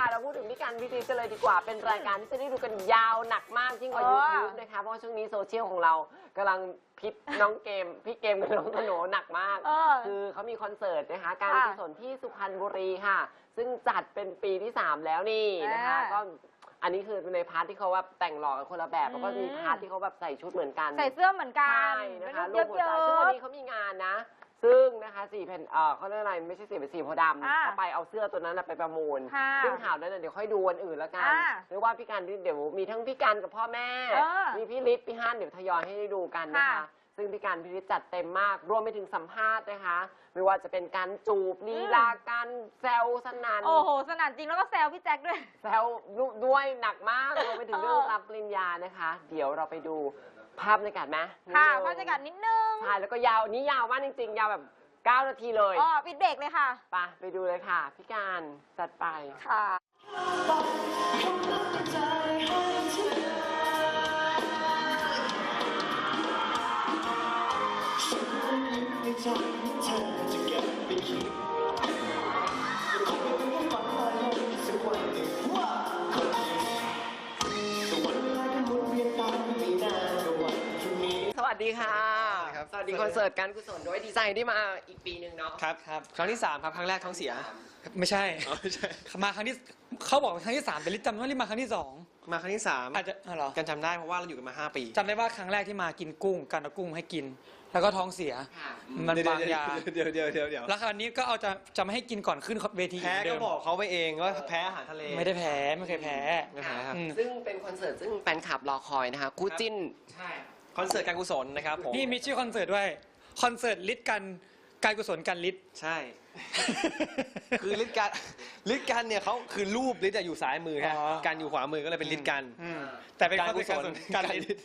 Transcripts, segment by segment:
ค่ะ เราพูดถึงพี่การพี่ทิพย์กันเลยดีกว่า เป็นรายการที่จะได้ดูกันยาวหนักมากยิ่งกว่าเออ YouTube นะคะ เพราะว่าช่วงนี้โซเชียลของเรากำลังพิษน้องเกม พี่เกมกับน้องสโหนหนักมาก เออ คือเขามีคอนเสิร์ตนะคะ การค่ะกุศลที่สุพรรณบุรีค่ะ ซึ่งจัดเป็นปีที่ 3 แล้วนี่นะคะ อ่าก็อันนี้คือในพาร์ทที่เขาแบบแต่งหล่อกันคนละแบบอืมแล้วก็มีพาร์ทที่เขาแบบใส่ชุดเหมือนกัน ใส่เสื้อเหมือนกัใช่นนะคะเยรูปอะหัวเยใจซึ่งวันอะนี้เขามีงานนะ ซึ่งนะคะสี่แผ่นเอ่อเขาเรียกอะไรไม่ใช่สี่เป็นสี่โพธิ์ดำอ่าเขาไปเอาเสื้อตัวนั้นนะไปประมูลค่ะซึ่งข่าวนั้นนะเดี๋ยวค่อยดูวันอื่นแล้วกันอ่าหรือว่าพี่การเดี๋ยวมีทั้งพี่การกับพ่อแม่ เออมีพี่ฤทธิ์พี่ฮั่นเดี๋ยวทยอยให้ได้ดูกันนะคะ ค่ะซึ่งพี่การพี่ฤทธิ์จัดเต็มมาก รวมไปถึงสัมภาษณ์นะคะ ไม่ว่าจะเป็นการจูบลีลาการแซวสนันโอ้โห สนั่นจริงแล้วก็แซวพี่แจ็คด้วย แซวด้วยหนักมากรวมไปถึงเออเรื่องรับปริญญานะคะ เดี๋ยวเราไปดู ภาพบรรยากาศไหมค่ะนิดนึงบรรยากาศนิดนึง ใช่แล้วก็ยาวนี้ยาวมากจริง ๆ ยาวแบบ 9 นาทีเลยอ๋อปิดเบรกเลยค่ะ ไปไปดูเลยค่ะ พี่การจัดไป ค่ะ สวัสดีค่ะครับ สวัสดีคอนเสิร์ตการกุศลด้วยดีใจที่มาอีกปีหนึ่งเนาะ ครับครับครั้งที่3ครับครั้งแรกท้องเสีย ไม่ใช่ อ๋อไม่ใช่ มาครั้งที่เขาบอกว่าครั้งที่สามแต่ลิศจำได้ว่าลิศมาครั้งที่สองมาครั้งที่3อาจจะอ๋อเหรอกันจำได้เพราะว่าเราอยู่กันมา5ปีจำได้ว่าครั้งแรกที่มากินกุ้งการเอากุ้งให้กิน แล้วก็ท้องเสีย ค่ะ มันเดี๋ยวบางยาเดี๋ยวเดี๋ยวเดี๋ยวเดี๋ยวแล้วคราวนี้ก็เอาจะจะไม่ให้กินก่อนขึ้นเวทีแพ้เหมือนเดิก็มบอกเขาไปเองว่าแพ้อาหารทะเลไม่ได้แพ้ไม่เคยแพ้ไม่แพ้ครับ อืมซึ่งเป็นคอนเสิร์ตซึ่งแฟนคลับรอคอยนะคะ คู่จิ้น ใช่ คอนเสิร์ตการกุศลนะครับผมนี่มีชื่อคอนเสิร์ตด้วยคอนเสิร์ตลิศกันการกุศลกันลิศใช่ คือลิศกันลิศกันเนี่ยเขาคือรูปลิศอะอยู่ซ้ายมือฮะอ๋อกันอยู่ขวามือก็เลยเป็นลิศกันอืมแต่เป็นการคอนกุเสิศร์ตลการกุศลกันลิศ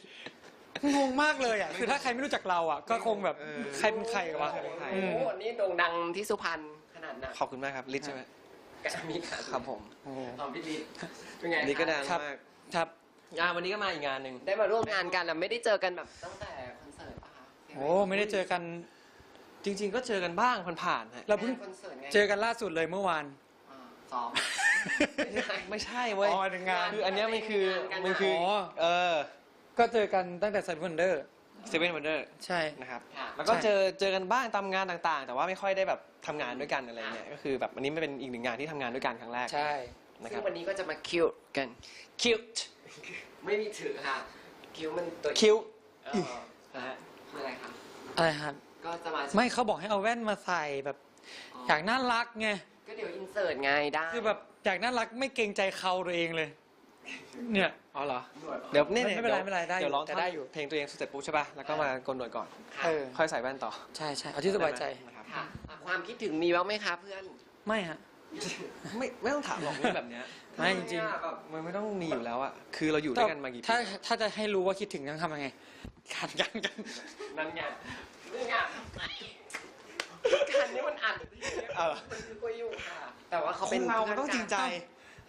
งงมากเลยอะคือถ้าใครไม่รู้จักเราอะ ก็คงแบบเออใครเป็นใครวะใครเป็นใครอืโอ้มโหนี่โด่งดังที่สุพรรณขนาดนั้นขอบคุณมากครับลิศใช่ไหมมีค่ะครับผมโอ้โหของพี่ลิศเป็นไงนี่ก็ดังครับมากครับ อ่าวันนี้ก็มาอีกงานหนึ่งได้มาร่วมงานกันอะไม่ได้เจอกันแบบตั้งแต่คอนเสิร์ตป่ะคะโอ้ไม่ได้เจอกันจริง ๆ ก็เจอกันบ้างผ่านๆฮะเราเพิ่งคอนเสิร์ตไงเจอกันล่าสุดเลยเมื่อวาน อ่าซ้อม ไม่ใช่เว้ยอ๋อหนึ่งงาน คืออันเนี้ยมันคือกันมันคืออ๋อเออก็เจอกันตั้งแต่ Seven Wonder เซเว่นวันเดอร์ใช่ นะครับค่ะ แล้วก็ใช่เจอเจอกันบ้างตามงานต่างๆ แต่ว่าไม่ค่อยได้แบบทำงานด้วยกันอะไรเงี้ยก็คือแบบอันนี้ไม่เป็นอีกหนึ่งงานที่ทำงานด้วยกันครั้งแรกใช่ นะคซึ่รับงวันนี้ก็จะมาคิวกันคิว ไม่มีถือค่ะ คิวมันตัวคิวเออนะฮะคืออะไรคะอะไรครับ ก็จะมาไม่เขาบอกให้เอาแว่นมาใส่แบบอยากน่ารักไง ก็เดี๋ยวอินเสิร์ตไงได้คือแบบอยากน่ารักไม่เกรงใจเขาตัวเองเลย เนี่ยอ๋อเหรอ เดี๋ยวนี่ไม่เป็นไรไม่เป็นไรได้อยู่เดี๋ยวร้องแต่ได้อยู่เพลงตัวเองเสร็จปุ๊บใช่ป่ะ แล้วก็มาโกนหนวดก่อน เออ ค่อยใส่แว่นต่อ ใช่ใช่เอาที่สบายใจนะครับค่ะอะความคิดถึงมีบ้างไหมคะเพื่อน ไม่ฮะ ไม่ไม่ต้องถามหรอกเรื่องแบบเนี้ยไม่จริงทำอะแบบมันไม่ต้องมีอยู่แล้วอะคือเราอยู่ด้วยกันมากี่ปีถ้าถ้าจะให้รู้ว่าคิดถึงต้องทำยังไงกันกันกันนั่นไงนี่ไงการนี้มันอัดเอาเหรอมันคือคุยอยู่ค่ะ แต่ว่าเขาคเป็นนเรามันต้องจริงใจ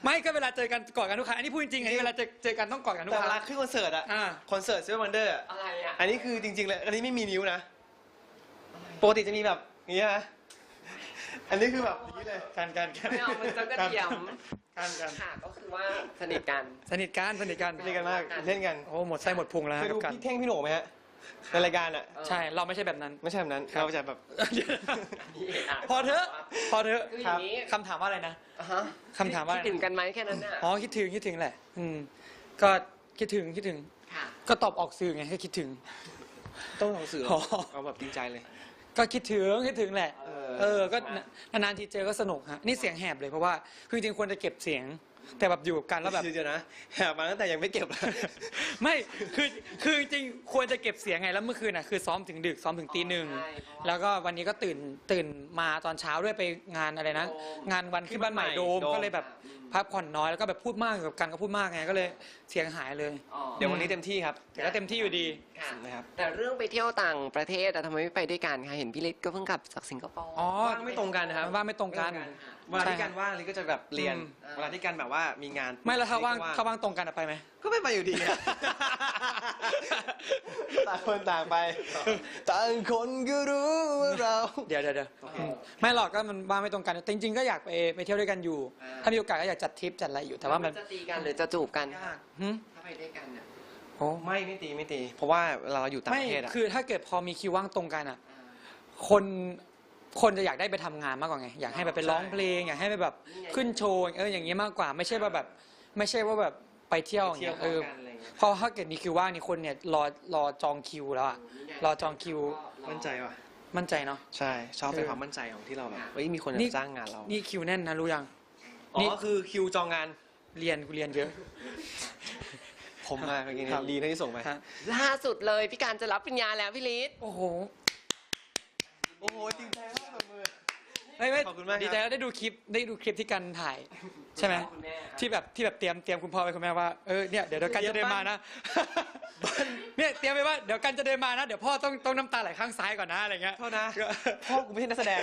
ไม่ก็เวลาเจอกันกอดกันทุกครั้งอันนี้พูดจริงๆอันนี้เวลาเจอเจอกันต้องกอดกันทุกแต่คเวรั้ลางขึ้นคอนเสิร์ตอะอ่า คอนเสิร์ตเซเว่นวันเดอร์อะไรอะอันนี้คือจริงๆเลยอันนี้ไม่มีนิ้วนะปกติจะมีแบบอย่างเงี้ยนะ อันนี้คือแบบอย่างนี้เลยกันกันกันไม่เอามันจะกระเทียมกันกันค่ะก็คือว่าสนิทกัน สนิทกันสนิทกันเล่นกันมากเล่นกันโอ้หมดไส้หมดพุงแล้วเคยกัดูบกันพี่เท่งพี่โหน่งไหมฮะในรายการอะใช่เราไม่ใช่แบบนั้นไม่ใช่แบบนั้นครับเราจะแบบพอเถอะพอเถอะคืออย่างนี้คำถามว่าอะไรนะอะฮะคำถามว่าคิดถึงกันไหมแค่นั้นน่ะอ๋อคิดถึงคิดถึงแหละ อืมก็คิดถึงคิดถึงค่ะก็ตอบออกสื่อไงให้คิดถึง ต้องลองสื่ออ๋อเอาแบบจริงใจเลย ก็คิดถึงคิดถึงแหละ เออก็นานๆทีเจอก็สนุกฮะนี่เสียงแหบเลยเพราะว่าคือจริงๆควรจะเก็บเสียง แต่แบบอยู่กับกันแล้วแบบเดี๋ยวนะแหบมาตั้งแต่ยังไม่เก็บเลยไม่คือคือจริงๆควรจะเก็บเสียงไงแล้วเมื่อคืนน่ะคือซ้อมถึงดึกซ้อมถึงตีหนึ่งใช่เพราะแล้วก็วันนี้ก็ตื่นตื่นมาตอนเช้าด้วยไปงานอะไรนะ โดมงานวันขึ้นบ้านใหม่โดมโดม ก็เลยแบบพักผ่อนน้อยแล้วก็แบบพูดมากกับกันก็พูดมากไงก็เลยเสียงหายเลย อ๋อเดี๋ยววันนี้เต็มที่ครับแต่ก็เต็มที่อยู่ดี ค่ะนะครับ แต่เรื่องไปเที่ยวต่างประเทศอะทำไมไม่ไปด้วยกันคะเห็นพี่ฤทธิ์ก็เพิ่งกลับจากสิงคโปร์ อ๋อว่างไม่ตรงกันนะครับ ว่าไม่ตรงกัน ไม่ตรงกันค่ะ เวลาที่ใช่การว่างลิก็จะแบบเรียน อืม เวลาที่การแบบว่ามีงานไม่แล้วถ้าว่างลิก็ถ้าว่างตรงกันอะไปไหม ก็ไม่ไปอยู่ดีอะ ต่างคนต่างไปต่างคนก็รู้ว่าเรา เดี๋ยวเดี๋ยวเดี๋ยวอืมไม่หรอกก็มันว่างไม่ตรงกันแต่จริง ๆ ก็อยากไปไปเที่ยวด้วยกันอยู่ อ่า ถ้ามีโอกาสก็อยากจัดทริปจัดอะไรอยู่แต่ว่ามันจะตีกันหรือจะจูบกันยากหึถ้าไปด้วยกันเนี่ยโอ้ไม่ไม่ตีไม่ตี เพราะว่าเวลาเราอยู่ต่างไม่ประเทศอะ คือถ้าเกิดพอมีคิวว่างตรงกันอะ อ่าคน คนจะอยากได้ไปทำงานมากกว่าไง อยากให้แบบไปใช่ร้องเพลง อยากให้ไปแบบนี่ไงขึ้นโชว์เอออย่างเงี้ยมากกว่า ไม่ใช่ว่าแบบ ไม่ใช่ว่าแบบไปเที่ยวอย่างเที่ยวเงี้ยพร้เออมอกันอะไรเงี้ยพอถ้าเกิดมีคิวว่างนี่คนเนี่ยรอรอจองคิวแล้วอะรอจองคิวมั่นใจว่ะ มั่นใจเนาะ ใช่ชอบเป็นเออความมั่นใจของที่เราแบบเฮ้ยมีคนนี่ จะจ้างงานเรานี่คิวแน่นนะรู้ยัง อ๋นี่ อคือคิวจองงานเรียนกูเรียนเยอะ ผมมาเมื่อกี้ครับดีนะที่ส่งไปฮะล่าสุดเลยพี่การจะรับปริญญาแล้วพี่ลิศโอ้โห โอ้โหจริงใจมากมือ ไม่ไม่ขอบคุณมากครับ ดีใจแล้วได้ดูคลิปได้ดูคลิปที่กันถ่าย ใช่ไหมคุณแม่ที่แบบที่แบบเตรียมเตรียมคุณพ่อไปคุณแม่ว่าเออเนี่ยเดี๋ยวเดี๋ยวกันจะเดินมานะ เนี่ยเตรียมไปว่าเดี๋ยวกันจะเดินมานะ เดี๋ยวพ่อต้องต้องน้ำตาไหลข้างซ้ายก่อนนะอะไรเงี้ย โทษนะ พ่อกูไม่ใช่นักแสดง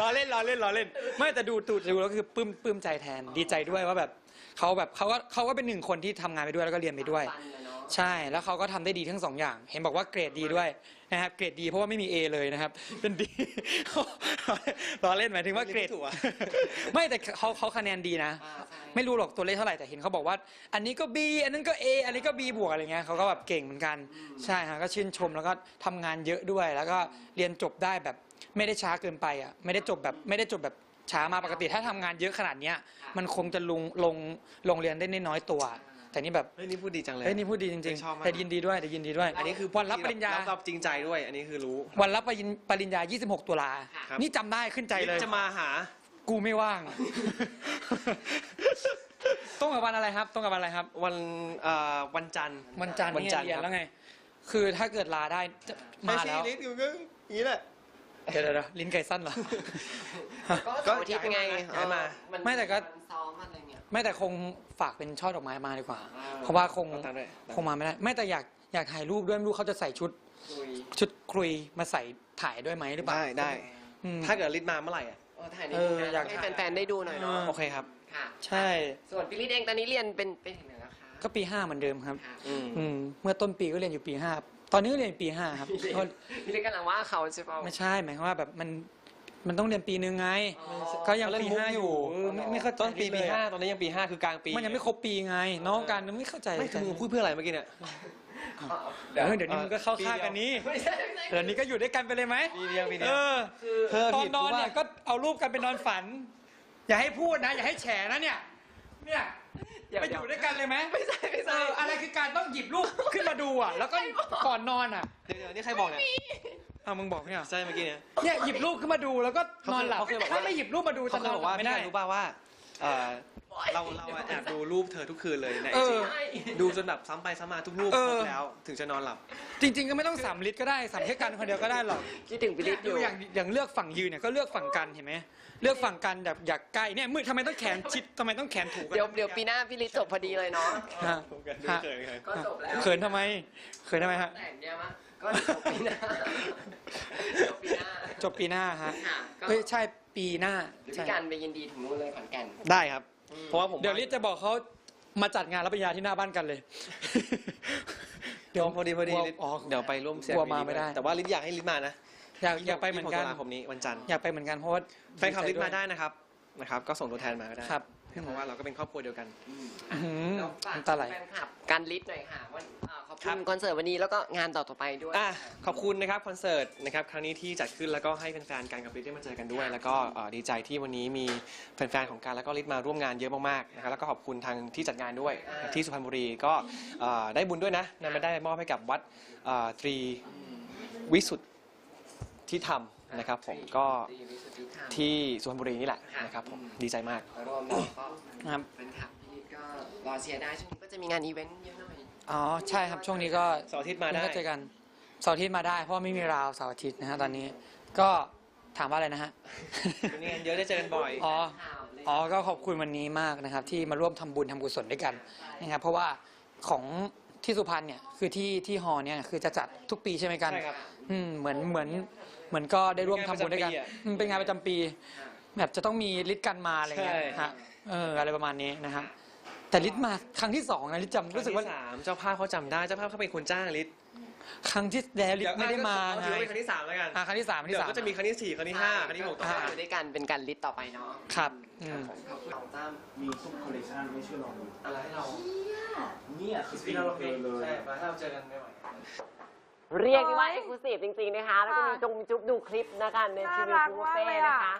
รอเล่นรอเล่นรอเล่น ไม่แต่ดูดูดูแล้วคือปลื้มปลื้มใจแทนดีใจด้วยว่าแบบเขาแบบเขาก็เขาก็เป็นหนึ่งคนที่ทำงานไปด้วยแล้วก็เรียนไปด้วย ปันเลยเนาะ ใช่แล้วเขาก็ทำได้ดีทั้งสองอย่าง เห็นบอกว่าเกรดดีด้วยนะครับเกรดดีเพราะว่าไม่มี A เลยนะครับเป็นดีรอเล่นหมายถึงว่าเกรดไม่ถูกอะไม่แต่เขาเขาคะแนนดีนะอ่าใช่ไม่รู้หรอกตัวเลขเท่าไหร่แต่เห็นเขาบอกว่า อันนี้ก็ B อันนั้นก็ A อันนี้ก็ B บวกอะไรเงี้ยเขาก็แบบเก่งเหมือนกันใช่ฮะก็ชื่นชมแล้วก็ทำงานเยอะด้วย แล้วก็เรียนจบได้แบบไม่ได้ช้าเกินไปอะไม่ได้จบแบบไม่ได้จบแบบช้ามาปกติถ้าทำงานเยอะขนาดเนี้ยมันคงจะลงลงลงเรียนได้น้อยๆตัว แต่นี่แบบเฮ้ยนี่พูดดีจังเลย เฮ้ยนี่พูดดีจริงชอบมากๆแต่ยินดีด้วยแต่ยินดีด้วยอันนี้คือวันรับปริญญารับรับจริงใจด้วย อันนี้คือรู้ วันรับปริญปริญญา 26 ตุลา ครับ นี่จำได้ขึ้นใจเลย จะมาหา กูไม่ว่าง ตรงกับวันอะไรครับตรงกับวันอะไรครับ วันเอ่อวันจันทร์วันจันทร์วันนี่จันทร์เรียนครับแล้วไง คือถ้าเกิดลาได้จะมาแล้ว ไใช่ลิ้นอยู่ก็อย่างนี้แหละ เดี๋ยวเดี๋ยวเดี๋ยวลิ้นไก่สั้นเหรอ ก็ก็เสาร์อาทิตย์เป็นไงอยากให้มา เออไม่แต่ก็ นซ้อมอะไรเนี่ย ไม่แต่คงฝากเป็นช่อดอกไม้มาดีกว่า อ่าเพราะว่าคงเอาตังค์ด้วย คงมาไม่ได้ ไม่แต่อยากอยากถ่ายรูปด้วยไม่รู้เขาจะใส่ชุด คุยชุดครุยมาใส่ถ่ายด้วยไหมหรือเปล่าได้ได้ อืม ถ้าเกิดลิ้นมาเมื่อไหร่อะเออถ่ายในเออนี้นะอยากให้ถ่าย แฟนๆ ได้ดูหน่อยเนาะเออโอเคครับ ค่ะ ใช่ ส่วนพี่ลิศเองตอนนี้เรียนเป็นเป็นถึงไหนแล้วคะก็ปีห้าเหมือนเดิมครับ ค่ะอืม อืมเมื่อต้นปีก็เรียนอยู่ปีห้าตอนนี้ก็เรียนอยู่ปีห้าครับก็พี่ลิศกำลังว่าเขาใช่เปล่า ไม่ใช่หมายความว่าแบบมัน มันต้องเรียนปีนึงไงอ๋อก็ยังเล่นปีมุกห้าอยู่เออไม่ไม่เข้าใจต้นปีปีเลยอะห้าตอนนี้ยังปีห้าคือกลางปี มันยังไม่ครบปีไง น้องกันไม่เข้าใจไม่คือมึงพูดเพื่ออะไรเมื่อกี้เนี่ยเดี๋ยวเดี๋ยวนี้มึงก็เข้าข้างกันนี้ไม่ใช่ไม่ใช่เดี๋ยวนี้ก็อยู่ด้วยกันไปเลยไหมปีเดียวปีเดีเอยวอคือเธอตอผินดนอนกูว่าเนี่ยก็เอารูปกันไปนอนฝัน อย่าให้พูดนะ อย่าให้แฉนะเนี่ยเนี่ยเดี๋ยวไปอยู่ด้วยกันเลยไหมไม่ใช่ไม่เอใช่ออะไรคือการต้องหยิบรูปขึ้นมาดูอะ แล้วก็ก่อนนอนอะเดี๋ยวเดี๋ยวนี่ใครบอกเนี่ยเอามึงบอกเนี่ยใช่เมื่อกี้เนี่ยเนี่ยหยิบรูปขึ้นมาดูแล้วก็นอนหลับเขาเคยบอกว่าถ้าไม่หยิบรูปมาดูเขาจะเคนยอนบอกว่าไม่พี่ได้การรู้ป่าวว่าเอ่อเราเราอะแอบดูรูปเธอทุกคืนเลยในไอเอจีอดูจนแบบซ้ำไปซ้ำมาทุกรูปเอครอ บแล้ว ถึงจะนอนหลับ จริง ๆ ก็ไม่ต้องสามลิตรก็ได้สามแค่กันคนเดียวก็ได้หรอกคิดถึงพี่ลิศอดูยู่อย่างอย่างเลือกฝั่งยืนเนี่ยก็เลือกฝั่งกันเห็นไหมเลือกฝั่งกันแบบอยากใกล้เนี่ยมือทำไมต้องแขนชิดทำไมต้องแขนถูกกันเดี๋ยวเดี๋ยวปีหน้าพี่ลิศจบพอดีเลยเนาะฮะฮะก็จบแล้วเขินทำไมเขินทำไมฮะ แต่งเนี่ยมะ ก็จบปีหน้าจบปีหน้าจบปีหน้าฮะค่ะก็เฮ้ยใช่ปีหน้าเดี๋ยวใช่พี่การไปยินดีถึงนู่นเลยขอนแก่น ได้ครับเพราะว่าผมเดี๋ยวลิศจะบอกเขามาจัดงานรับปริญญาที่หน้าบ้านกันเลย เดี๋ยวพอดีพอดีกลัวลิศอ๋อ เดี๋ยวไปร่วมเสียงกลัวมาไม่ได้ แต่ว่าลิศอยากให้ลิศมานะอยากอยากไปเหมือนกัน26ตุลาคมนี้วันจันทร์อยากไปเหมือนกันเพราะว่าแฟนคลับลิศมาได้นะครับนะครับ ก็ส่งตัวแทนมาก็ได้ ครับ เพราะว่าเราก็เป็นครอบครัวเดียวกัน อื้อหือเราฝากน้ำตาไหล แฟนคลับการลิศหน่อยค่ะว่าอ่าขอบครัคุบ ณคอนเสิร์ตวันนี้แล้วก็งานต่อต่อๆไปด้วย อะขอบคุณนะครับคอนเสิร์ตนะครับครั้งนี้ที่จัดขึ้นแล้วก็ให้แฟนๆการกับลิศได้มาเจอกันด้วย แล้วก็เอ่อดีใจที่วันนี้มีแฟนๆของการแล้วก็ลิศมาร่วมงานเยอะมากๆนะครับแล้วก็ขอบคุณทางที่จัดงานด้วยนะครับที่สุพรรณบุรีก็เอ่อได้บุญด้วยนะนำไปได้มอบให้กับวัดเอ่อตรีวิสุทธิธรรม นะครับผมก็ที่สุพรรณบุรีนี่แหละนะครับผมดีใจมากรวมแล้วก็ครับแฟนคลับพี่ลิศก็รอเชียร์ได้ช่วงนี้ก็จะมีงานอีเวนต์เยอะหน่อยอ๋อใช่ครับช่วงนี้ก็เสาร์อาทิตย์มาได้ก็เจอกันเสาร์อาทิตย์มาได้เพราะว่าไม่มีราวเสาร์อาทิตย์นะฮะตอนนี้ก็ถามว่าอะไรนะฮะวันนี้งานเยอะได้เจอกันบ่อยอ๋อข่าวเลยอ๋อก็ขอบคุณวันนี้มากนะครับ ที่มาร่วมทำบุญทำกุศลด้วยกันนะครับเพราะว่าของ ที่สุพรรณเนี่ยคือที่ที่ฮอเนี่ยคือจะจัดทุกปีใช่ไหมกันใช่ครับอืมเหมือนเหมือนเหมือนก็ได้ร่วมทำบุญด้วยกันเป็นงานประจำปีอะอืมเป็นงานประจำปี แบบจะต้องมีลิศกันมาอะไรเงี้ยใช่ ฮะเอออะไรประมาณนี้นะครับแต่ลิศมาครั้งที่สองนะลิศจำรู้สึกว่าคงที่สามเจ้าภาพเขาจำได้เจ้าภาพเขาเป็นคนจ้างลิศ ครั้งที่แล้วลิศไม่ได้มาเดี๋ยวไงถือว่าเป็นครั้งที่สามแล้วกันอะครั้งที่สามครั้งเดี๋ยที่วสามก็จะมีครั้งที่สี่ครั้งที่ห้าครั้งที่หกต่อก็ไป อยู่ด้วยกันเป็นการลิสต์ต่อไปเนาะครับอืมขอบคุณของตั้มมีซุปคอลเลคชันไม่เชื่อลองดูอะไรให้เราเนี่ยคือที่เราเพลงเลยใช่มาถ้าเราเจอกันไม่ไหวเรียกได้ว่าเอ็กซ์คลูซีฟจริงๆนะคะ แล้วก็มีจงมีจุ๊บดูคลิปนะคะในทีวีน่ารักฟูมากเฟ่เลยอะ นะคะ